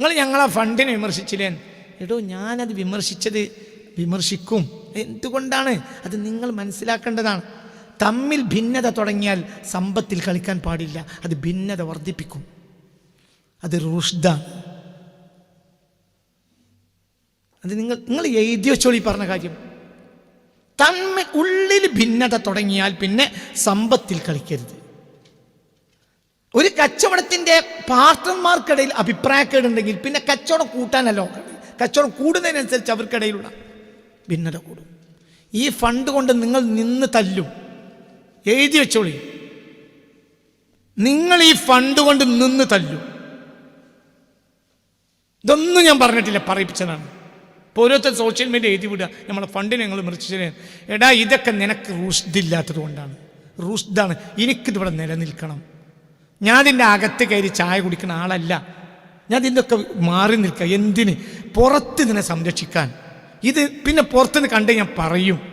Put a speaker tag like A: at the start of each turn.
A: നിങ്ങൾ ഞങ്ങളെ ഫണ്ടിനെ വിമർശിച്ചില്ലേ? എടോ ഞാനത് വിമർശിച്ചത് വിമർശിക്കും. എന്തുകൊണ്ടാണ്? അത് നിങ്ങൾ മനസ്സിലാക്കേണ്ടതാണ്. തമ്മിൽ ഭിന്നത തുടങ്ങിയാൽ സമ്പത്തിൽ കളിക്കാൻ പാടില്ല. അത് ഭിന്നത വർദ്ധിപ്പിക്കും. അത് റുഷ്ദാണ് അത് നിങ്ങൾ നിങ്ങൾ എഴുതി വെച്ചോളി പറഞ്ഞ കാര്യം. തമ്മിൽ ഉള്ളിൽ ഭിന്നത തുടങ്ങിയാൽ പിന്നെ സമ്പത്തിൽ കളിക്കരുത്. ഒരു കച്ചവടത്തിന്റെ പാർട്ട്ണർമാർക്കിടയിൽ അഭിപ്രായക്കേടുണ്ടെങ്കിൽ പിന്നെ കച്ചവടം കൂട്ടാനല്ല നോക്കണം കച്ചവടം കൂടുന്നതിനനുസരിച്ച് അവർക്കിടയിലുള്ള ഭിന്നത കൂടും. ഈ ഫണ്ട് കൊണ്ട് നിങ്ങൾ നിന്ന് തല്ലും. എഴുതി വെച്ചോളി. നിങ്ങൾ ഈ ഫണ്ട് കൊണ്ട് നിന്ന് തല്ലും. ഇതൊന്നും ഞാൻ പറഞ്ഞിട്ടില്ല പറയിപ്പിച്ചതാണ്. ഇപ്പോൾ ഓരോരുത്തർ സോഷ്യൽ മീഡിയ എഴുതി വിടുക. നമ്മളെ ഫണ്ടിനെ ഞങ്ങൾ മറിച്ചു എടാ ഇതൊക്കെ നിനക്ക് റൂഷ്ദില്ലാത്തത് കൊണ്ടാണ്. റൂഷ്ദാണ് എനിക്കിതിവിടെ നിലനിൽക്കണം. ഞാൻ ഇതിന്റെ അകത്ത് കയറി ചായ കുടിക്കുന്ന ആളല്ല. ഞാൻ ഇതിന്റെയൊക്കെ മാറി നിൽക്കുക. എന്തിന്? പുറത്ത് ഇതിനെ സംരക്ഷിക്കാൻ. ഇത് പിന്നെ പുറത്തുനിന്ന് കണ്ട് ഞാൻ പറയും.